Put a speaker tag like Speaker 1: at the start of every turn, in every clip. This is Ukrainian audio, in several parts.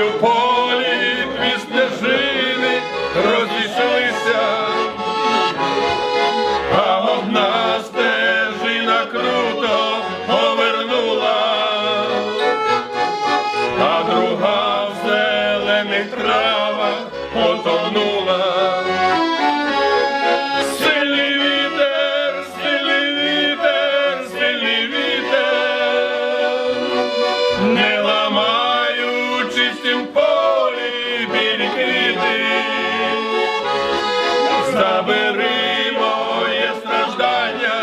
Speaker 1: Білі полі дві стежини розійшлися, а одна стежина круто повернула, а друга в зелених травах потонула. Забери моє страждання,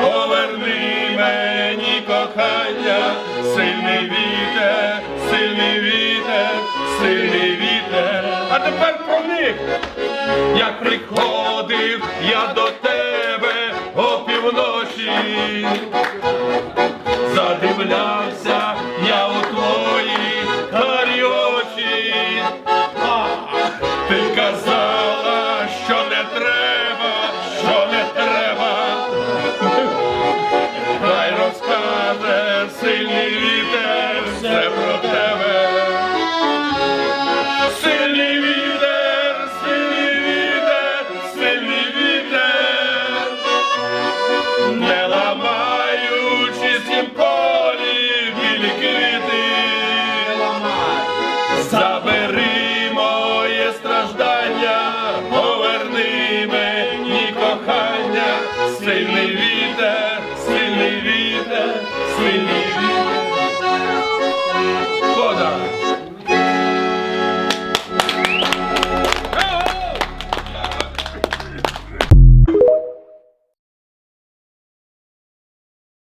Speaker 1: поверни мені кохання, сильний вітер, сильний вітер, сильний вітер. А тепер про них. Як приходив я до тебе забери.